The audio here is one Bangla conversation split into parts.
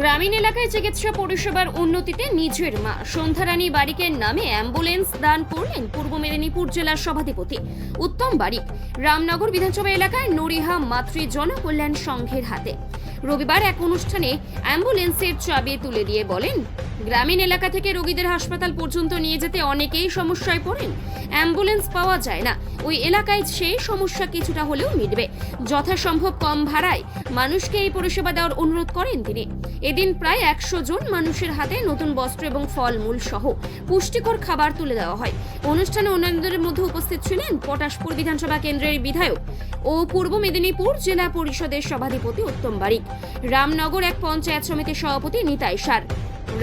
গ্রামীণ এলাকায় চিকিৎসা পরিষেবার উন্নতিতে নিজের মা। সন্ধ্যারানী বারিকের নামে অ্যাম্বুলেন্স দান করলেন পূর্ব মেদিনীপুর জেলার সভাধিপতি উত্তম বারিক। রামনগর বিধানসভা এলাকায় নরিহা মাতৃ জনকল্যাণ সংঘের হাতে। রবিবার এক অনুষ্ঠানে অ্যাম্বুলেন্সের চাবি তুলে দিয়ে বলেন, গ্রামীণ এলাকা থেকে রোগীদের হাসপাতাল পর্যন্ত নিয়ে যেতে অনেকেই সমস্যায় পড়েন। অ্যাম্বুলেন্স পাওয়া যায় না। ওই এলাকায় সেই সমস্যা কিছুটা হলেও মিটবে। যথাসম্ভব কম ভাড়ায় মানুষকে এই পরিষেবা দেওয়ার অনুরোধ করেন তিনি। এদিন প্রায় একশো জন মানুষের হাতে নতুন বস্ত্র এবং ফলমূল সহ পুষ্টিকর খাবার তুলে দেওয়া হয়। অনুষ্ঠানে অন্যান্যদের মধ্যে উপস্থিত ছিলেন পটাশপুর বিধানসভা কেন্দ্রের বিধায়ক ও পূর্ব মেদিনীপুর জেলা পরিষদের সভাধিপতি উত্তম বারিক। রামনগর এক পঞ্চায়েত সমিতির সভাপতি নিতাই সার।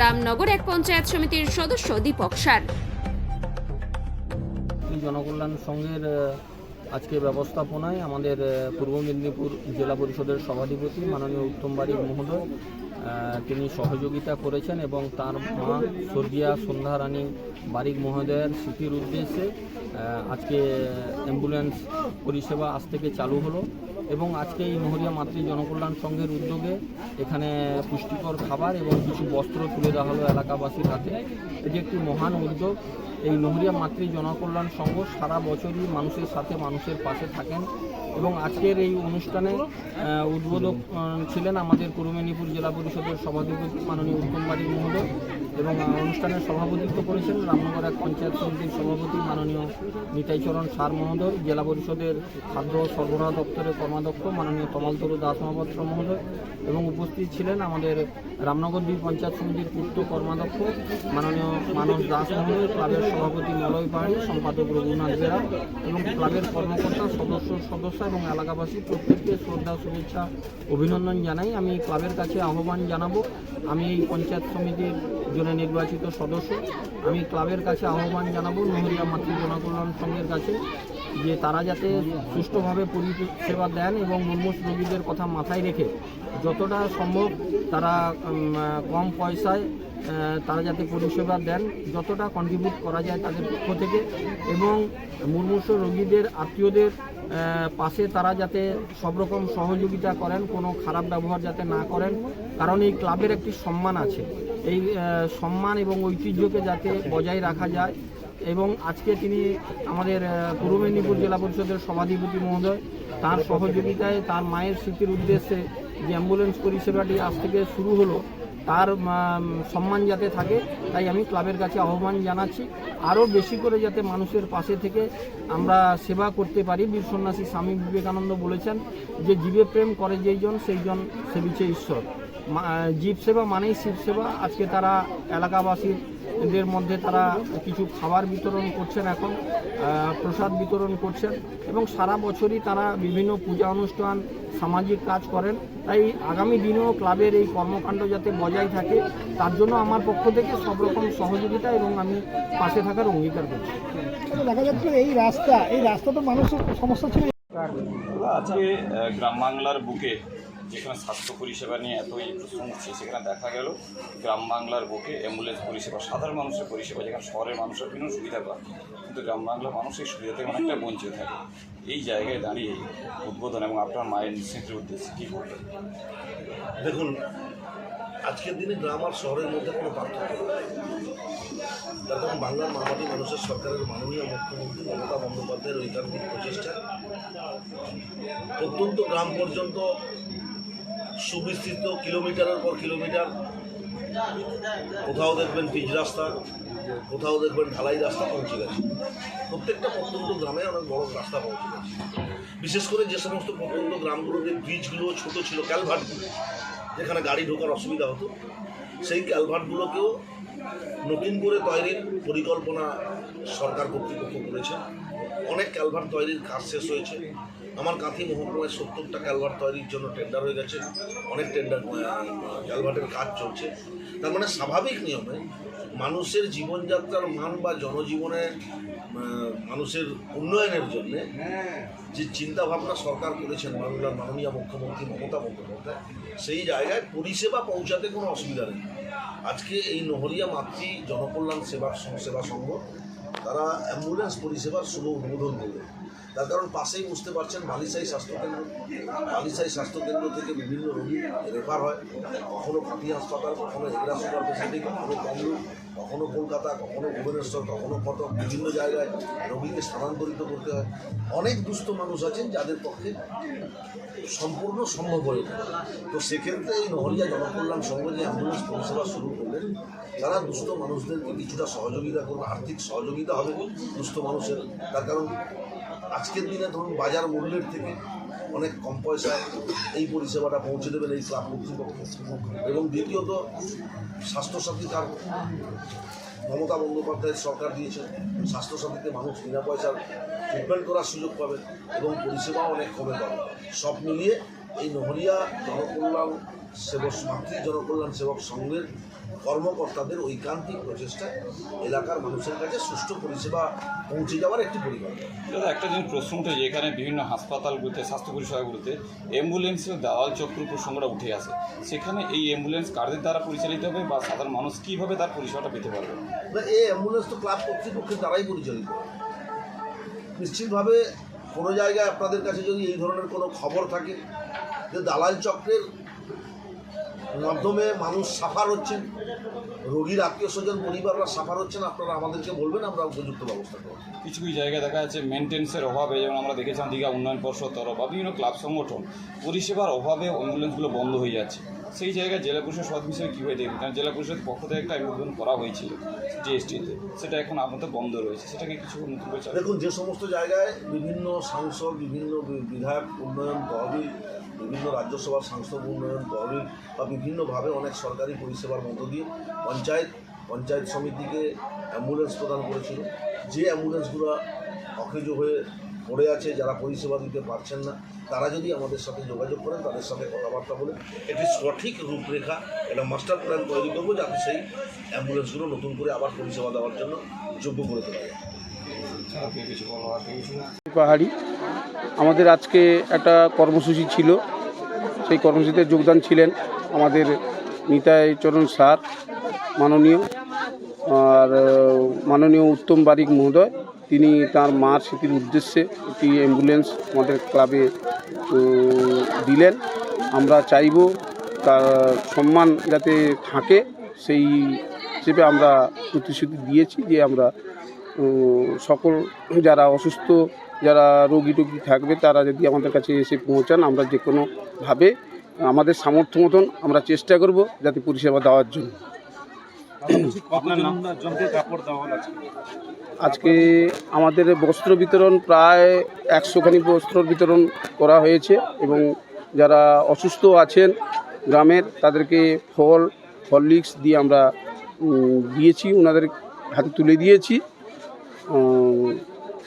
রামনগর এক পঞ্চায়েত সমিতির সদস্য দীপক সার। জনকল্যাণ সংঘের আজকে ব্যবস্থাপনায় আমাদের পূর্ব মেদিনীপুর জেলা পরিষদের সভাধিপতি মাননীয় উত্তম বারিক মহোদয় তিনি সহযোগিতা করেছেন এবং তার মা স্বর্গীয়া সন্ধ্যা রানী বারিক মহোদয়ের স্মৃতির উদ্দেশ্যে আজকে অ্যাম্বুলেন্স পরিষেবা আজ থেকে চালু হলো। এবং আজকে এই নহরিয়া মাতৃ জনকল্যাণ সংঘের উদ্যোগে এখানে পুষ্টিকর খাবার এবং কিছু বস্ত্র তুলে দেওয়া হলো এলাকাবাসীর হাতে। এটি একটি মহান উদ্যোগ। এই নহরিয়া মাতৃ জনকল্যাণ সংঘ সারা বছরই মানুষের সাথে মানুষের পাশে থাকেন এবং আজকের এই অনুষ্ঠানে উদ্বোধক ছিলেন আমাদের পূর্ব মেদিনীপুর জেলা পরিষদের সভাধিপতি মাননীয় উত্তম বাড়ির মহোদয়। এবং অনুষ্ঠানের সভাপতিত্ব করেছেন রামনগর এক পঞ্চায়েত সমিতির সভাপতি মাননীয় নিতাইচরণ সার মহোদয়, জেলা পরিষদের খাদ্য সরবরাহ দপ্তরের কর্মাধ্যক্ষ মাননীয় তমালতরু দাস মহাপাত্র মহোদয় এবং উপস্থিত ছিলেন আমাদের রামনগর দুই পঞ্চায়েত সমিতির পূর্ত কর্মাধ্যক্ষ মাননীয় মানস দাস মহোদয়, ক্লাবের সভাপতি মলয় পাহাড়ি, সম্পাদক রঘুনাথ বেরা এবং ক্লাবের কর্মকর্তা, সদস্য সদস্য এবং এলাকাবাসী প্রত্যেককে শ্রদ্ধা, শুভেচ্ছা, অভিনন্দন জানাই। আমি ক্লাবের কাছে আহ্বান জানাব। আমি এই পঞ্চায়েত সমিতির জন্য নির্বাচিত সদস্য। আমি ক্লাবের কাছে আহ্বান জানাব নহরিয়া মাতৃ জনকল্যাণ সংঘের কাছে যে তারা যাতে সুষ্ঠুভাবে পরিষেবা দেন এবং মুমুষ রোগীদের কথা মাথায় রেখে যতটা সম্ভব তারা কম পয়সায় তারা যাতে পরিষেবা দেন, যতটা কন্ট্রিবিউট করা যায় তাদের পক্ষ থেকে এবং মুমূর্ষ রোগীদের, আত্মীয়দের পাশে তারা যাতে সব রকম সহযোগিতা করেন, কোনো খারাপ ব্যবহার যাতে না করেন, কারণ এই ক্লাবের একটি সম্মান আছে। এই সম্মান এবং ঐতিহ্যকে যাতে বজায় রাখা যায় এবং আজকে তিনি আমাদের পূর্ব মেদিনীপুর জেলা পরিষদের সভাধিপতি মহোদয়, তার সহযোগিতায়, তার মায়ের স্মৃতির উদ্দেশ্যে যে অ্যাম্বুলেন্স পরিষেবাটি আজ থেকে শুরু হলো তার সম্মান যাতে থাকে, তাই আমি ক্লাবের কাছে আহ্বান জানাচ্ছি। আরও বেশি করে যাতে মানুষের পাশে থেকে আমরা সেবা করতে পারি। বীর সন্ন্যাসী স্বামী বিবেকানন্দ বলেছেন যে জীবে প্রেম করে যেইজন সেইজন সেবিছে ঈশ্বর। জীব সেবা মানেই শিব সেবা। আজকে তারা এলাকাবাসীর এদের মধ্যে তারা কিছু খাবার বিতরণ করছেন এখন প্রসাদ বিতরণ করছেন এবং সারা বছরই তারা বিভিন্ন পূজা অনুষ্ঠান সামাজিক কাজ করেন। তাই আগামী দিনেও ক্লাবের এই কর্মকাণ্ড যাতে বজায় থাকে তার জন্য আমার পক্ষ থেকে সব রকম সহযোগিতা এবং আমি পাশে থাকার অঙ্গীকার করছি। দেখা যাচ্ছে এই রাস্তা এই রাস্তা তো মানুষের সমস্যা ছিল। আজকে গ্রাম বাংলার বুকে যেখানে স্বাস্থ্য পরিষেবা নিয়ে এতই শুনছি সেখানে দেখা গেল। গ্রাম বাংলার বুকে অ্যাম্বুলেন্স পরিষেবা, সাধারণ মানুষের পরিষেবা, যেখানে শহরের মানুষের বিভিন্ন সুবিধা পায় কিন্তু গ্রাম বাংলার মানুষ এই সুবিধা থেকে অনেকটা বঞ্চিত থাকে। এই জায়গায় দাঁড়িয়ে উদ্বোধন এবং আপনার মায়ের স্মৃতির উদ্দেশ্যে কী করবেন দেখুন, আজকের দিনে গ্রাম আর শহরের মধ্যে কোনো পার্থক্য তার কারণ বাংলার মামাটি মানুষের সরকারের মাননীয় মুখ্যমন্ত্রী মমতা বন্দ্যোপাধ্যায়ের ঐকান্তিক প্রচেষ্টা। প্রত্যন্ত গ্রাম পর্যন্ত সুবিস্তৃত কিলোমিটারের পর কিলোমিটার। কোথাও দেখবেন পিচ রাস্তা, কোথাও দেখবেন ঢালাই রাস্তা পৌঁছে গেছে। প্রত্যেকটা প্রত্যন্ত গ্রামে অনেক বড় রাস্তা পৌঁছে গেছে। বিশেষ করে যে সমস্ত প্রত্যন্ত গ্রামগুলোতে ব্রিজগুলো ছোট ছিল, ক্যালভার্টগুলো, যেখানে গাড়ি ঢোকার অসুবিধা হতো, সেই ক্যালভার্টগুলোকেও নতুন করে তৈরির পরিকল্পনা সরকার কর্তৃপক্ষ করেছে। অনেক ক্যালভার্ট তৈরির কাজ শেষ হয়েছে। আমার কাঁথি মহকুমায় সত্তরটা ক্যালভার্ট তৈরির জন্য টেন্ডার হয়ে গেছে। অনেক টেন্ডার ক্যালভার্টের কাজ চলছে। তার মানে স্বাভাবিক নিয়মে মানুষের জীবনযাত্রার মান বা জনজীবনে মানুষের উন্নয়নের জন্যে যে চিন্তা ভাবনা সরকার করেছেন বাংলার মাননীয় মুখ্যমন্ত্রী মমতা বন্দ্যোপাধ্যায়, সেই জায়গায় পরিষেবা পৌঁছাতে কোনো অসুবিধা নেই। আজকে এই নহরিয়া মাতৃ জনকল্যাণ সেবা সেবা সংঘ তারা অ্যাম্বুলেন্স পরিষেবার শুভ উদ্বোধন করবে। তার কারণ পাশেই বুঝতে পারছেন মালিসাই স্বাস্থ্যকেন্দ্র। মালিসাই স্বাস্থ্যকেন্দ্র থেকে বিভিন্ন রোগী রেফার হয়। কখনো কাটি হাসপাতাল, কখনো এগ্রা সুপার ফেসিলিটি কখনো কামরূপ কখনো কলকাতা, কখনো ভুবনেশ্বর, কখনো কটক, বিভিন্ন জায়গায় রোগীকে স্থানান্তরিত করতে হয় অনেক দুস্থ মানুষ আছেন যাদের পক্ষে সম্পূর্ণ সম্ভব হয়ে। তো সেক্ষেত্রে এই নহরিয়া জনকল্যাণ সংঘ যে অ্যাম্বুলেন্স পরিষেবা শুরু করলেন, তারা দুস্থ মানুষদেরকে কিছুটা সহযোগিতা করবে, আর্থিক সহযোগিতা হবে দুস্থ মানুষের তার কারণ, আজকের দিনে ধরুন বাজার মূল্যের থেকে অনেক কম পয়সায় এই পরিষেবাটা পৌঁছে দেবেন এই ক্লাব কর্তৃপক্ষ। এবং দ্বিতীয়ত, স্বাস্থ্যসাথী কার্ড মমতা বন্দ্যোপাধ্যায়ের সরকার দিয়েছে। স্বাস্থ্যসাথীতে মানুষ বিনা পয়সার ট্রিটমেন্ট করার সুযোগ পাবে এবং পরিষেবাও অনেক কমে পাবে। সব মিলিয়ে এই নহরিয়া, জনকল্যাণ সেবক জনকল্যাণ সেবক সংঘের কর্মকর্তাদের ঐকান্তিক প্রচেষ্টায় এলাকার মানুষের কাছে সুষ্ঠু পরিষেবা পৌঁছে যাওয়ার একটি পরিকল্পনা। দাদা একটা জিনিস প্রশ্ন উঠে যে এখানে বিভিন্ন হাসপাতালগুলোতে স্বাস্থ্য পরিষেবাগুলোতে অ্যাম্বুলেন্সের দেওয়াল চক্র প্রসঙ্গটা উঠে আসে। সেখানে এই অ্যাম্বুলেন্স কার্ডের দ্বারা পরিচালিত হবে বা সাধারণ মানুষ কীভাবে তার পরিষেবাটা পেতে পারবে? না এই অ্যাম্বুলেন্স তো ক্লাব কর্তৃপক্ষের দ্বারাই পরিচালিত। নিশ্চিতভাবে কোনো জায়গায় আপনাদের কাছে যদি এই ধরনের কোনো খবর থাকে যে দালাল চক্রের মাধ্যমে মানুষ সাফার হচ্ছেন রোগীর আত্মীয় স্বজন পরিবাররা সাফার হচ্ছেন আপনারা আমাদেরকে বলবেন আমরা উপযুক্ত ব্যবস্থা করব কিছু কিছু জায়গায় দেখা যাচ্ছে মেনটেন্সের অভাবে যেমন আমরা দেখেছিলাম দীঘা উন্নয়ন পর্ষদ তরফ বা বিভিন্ন ক্লাব সংগঠন পরিষেবার অভাবে অ্যাম্বুলেন্সগুলো বন্ধ হয়ে যাচ্ছে। সেই জায়গায় জেলা পরিষদ সদ বিষয়ে কীভাবে দেখবেন? কারণ জেলা পরিষদ পক্ষ থেকে একটা উদ্বোধন করা হয়েছিল জিএসটিতে সেটা এখন আপাতত বন্ধ রয়েছে। সেটাকে কিছু নতুন দেখুন যে সমস্ত জায়গায় বিভিন্ন সাংসদ বিভিন্ন বিধায়ক উন্নয়ন তহবিল বিভিন্ন রাজ্যসভার সাংসদ উন্নয়ন তহবিল বা বিভিন্নভাবে অনেক সরকারি পরিষেবার মধ্য দিয়ে পঞ্চায়েত পঞ্চায়েত সমিতিকে অ্যাম্বুলেন্স প্রদান করেছিল। যে অ্যাম্বুলেন্সগুলো অকেজো হয়ে পড়ে আছে যারা পরিষেবা দিতে পারছেন না তারা যদি আমাদের সাথে যোগাযোগ করেন তাদের সাথে কথাবার্তা বলে একটি সঠিক রূপরেখা একটা মাস্টার প্ল্যান তৈরি করব যাতে সেই অ্যাম্বুলেন্সগুলো নতুন করে আবার পরিষেবা দেওয়ার জন্য যোগ্য করে তোলা যায়। না পাহাড়ি। আমাদের আজকে একটা কর্মসূচি ছিল। সেই কর্মসূচিতে যোগদান ছিলেন আমাদের নিতাই চরণ স্যার, মাননীয়, আর মাননীয় উত্তম বারিক মহোদয়। তিনি তার মার স্মৃতির উদ্দেশ্যে একটি অ্যাম্বুলেন্স আমাদের ক্লাবে দিলেন। আমরা চাইব তার সম্মান যাতে থাকে, সেই হিসেবে আমরা প্রতিশ্রুতি দিয়েছি যে আমরা সকল যারা অসুস্থ যারা রোগী টোগী থাকবে তারা যদি আমাদের কাছে এসে পৌঁছান আমরা যে কোনোভাবে আমাদের সামর্থ্য মতন আমরা চেষ্টা করব যাতে পরিষেবা দেওয়ার জন্য। আজকে আমাদের বস্ত্র বিতরণ প্রায় একশোখানি বস্ত্র বিতরণ করা হয়েছে এবং যারা অসুস্থ আছেন গ্রামের তাদেরকে ফল হরলিক্স দিয়ে আমরা দিয়েছি ওনাদের হাতে তুলে দিয়েছি।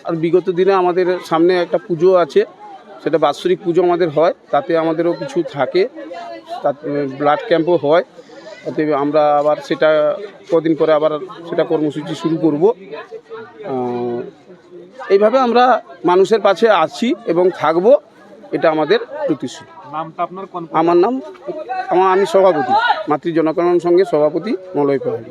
আর বিগত দিনে আমাদের সামনে একটা পুজো আছে সেটা বাৎসরিক পুজো আমাদের হয় তাতে আমাদেরও কিছু থাকে তাতে ব্লাড ক্যাম্পও হয় তাতে আমরা আবার সেটা কদিন পরে আবার সেটা কর্মসূচি শুরু করব। এইভাবে আমরা মানুষের পাশে আছি এবং থাকব এটা আমাদের প্রতিশ্রুতি। আমার নাম আমার আমি সভাপতি মাতৃ জনকল্যাণ সঙ্গে সভাপতি মলয় পাহাড়ি।